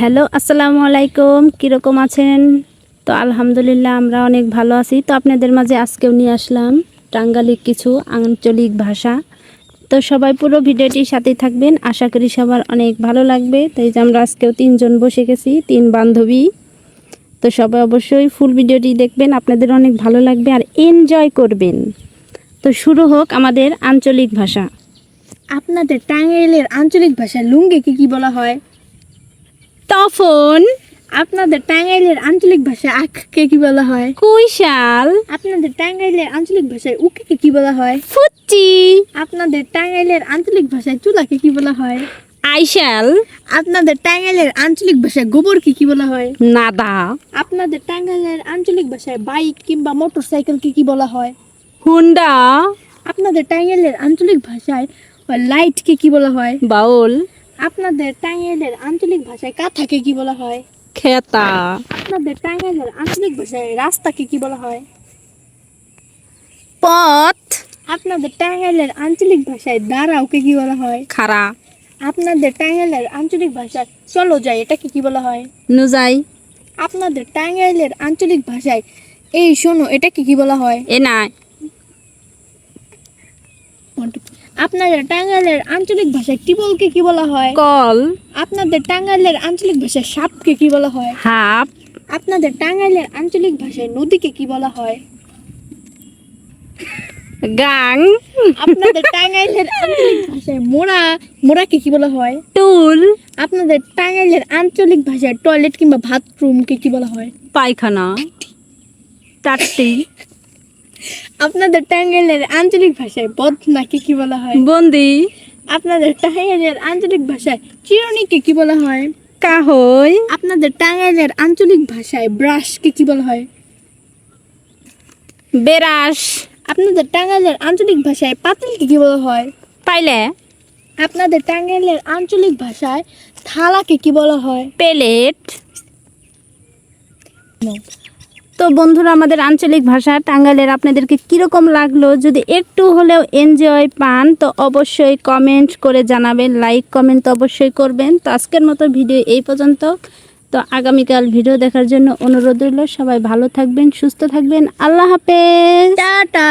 Hello, আসসালামু আলাইকুম। কীরকম আছেন? তো আলহামদুলিল্লাহ, আমরা অনেক ভালো আছি। তো আপনাদের মাঝে আজকেও নিয়ে আসলাম টাঙ্গালিক কিছু আঞ্চলিক ভাষা। তো সবাই পুরো ভিডিওটির সাথেই থাকবেন। আশা করি সবার অনেক ভালো লাগবে। তো এই যে আমরা আজকেও তিনজন বসে গেছি, তিন বান্ধবী। তো সবাই অবশ্যই ফুল ভিডিওটি দেখবেন, আপনাদের অনেক ভালো লাগবে আর এনজয় করবেন। তো শুরু হোক আমাদের আঞ্চলিক ভাষা। আপনাদের টাঙ্গাইলের আঞ্চলিক ভাষায় লুঙ্গিকে কি বলা হয়? তখন আপনাদের টাঙ্গাইলের আঞ্চলিক ভাষায় আখকে কি বলা হয়? কুইশাল আপনাদের টাঙ্গাইলের আঞ্চলিক ভাষায় উকিকে কি বলা হয়? ফুচি আপনাদের টাঙ্গাইলের আঞ্চলিক ভাষায় চুলাকে কি বলা হয়? আইশাল আপনাদের টাঙ্গাইলের আঞ্চলিক ভাষায় গোবরকে কি বলা হয়? নাদা আপনাদের টাঙ্গাইলের আঞ্চলিক ভাষায় বাইক কিংবা মোটরসাইকেলকে কি বলা হয়? হুন্ডা আপনাদের টাঙ্গাইলের আঞ্চলিক ভাষায় লাইটকে কি বলা হয়? বাউল আপনাদের টাঙ্গাইলের আঞ্চলিক ভাষায় কাঁথাকে কি বলা হয়? খেতা। আপনাদের টাঙ্গাইলের আঞ্চলিক ভাষায় রাস্তাকে কি বলা হয়? পথ। আপনাদের টাঙ্গাইলের আঞ্চলিক ভাষায় দাঁড়াওকে কি বলা হয়? খারা আপনাদের টাঙ্গাইলের আঞ্চলিক ভাষায় চলো যাই এটাকে কি বলা হয়? নুজাই। আপনাদের টাঙ্গাইলের আঞ্চলিক ভাষায় এই শোনো এটাকে কি বলা হয়? এ নাই। আপনাদের টাঙ্গাইলের আঞ্চলিক ভাষায় টিবলকে কি বলা হয়? কল। আপনাদের টাঙ্গাইলের আঞ্চলিক ভাষায় সাপকে কি বলা হয়? হাফ আপনাদের টাঙ্গাইলের আঞ্চলিক ভাষায় নদীকে কি বলা হয়? গাং। আপনাদের টাঙ্গাইলের আঞ্চলিক ভাষায় মোড়া মোড়াকে কি বলা হয়? টুল। আপনাদের টাঙ্গাইলের আঞ্চলিক ভাষায় টয়লেট কিংবা বাথরুমকে কি বলা হয়? পায়খানা। টাট্টি আপনাদের টাঙ্গাইলের আঞ্চলিক ভাষায় বদনাকে কি বলা হয়? বন্দি। আপনাদের টাঙ্গাইলের আঞ্চলিক ভাষায় চিরুনিকে কি বলা হয়? কাহই। আপনাদের টাঙ্গাইলের আঞ্চলিক ভাষায় ব্রাশকে কি বলা হয়? বেরাস। আপনাদের টাঙ্গাইলের আঞ্চলিক ভাষায় পাতিলকে কি বলা হয়? পাইলে। আপনাদের টাঙ্গাইলের আঞ্চলিক ভাষায় থালাকে কি বলা হয়? প্লেট। তো বন্ধুরা, আমাদের আঞ্চলিক ভাষা টাঙ্গাইলের আপনাদেরকে কীরকম লাগল? যদি একটু হলেও এনজয় পান, তো অবশ্যই কমেন্ট করে জানাবেন লাইক কমেন্ট তো অবশ্যই করবেন। তো আজকের মতো ভিডিও এই পর্যন্ত। তো আগামীকাল ভিডিও দেখার জন্য অনুরোধ রইল। সবাই ভালো থাকবেন, সুস্থ থাকবেন। আল্লাহ হাফেজ। টাটা।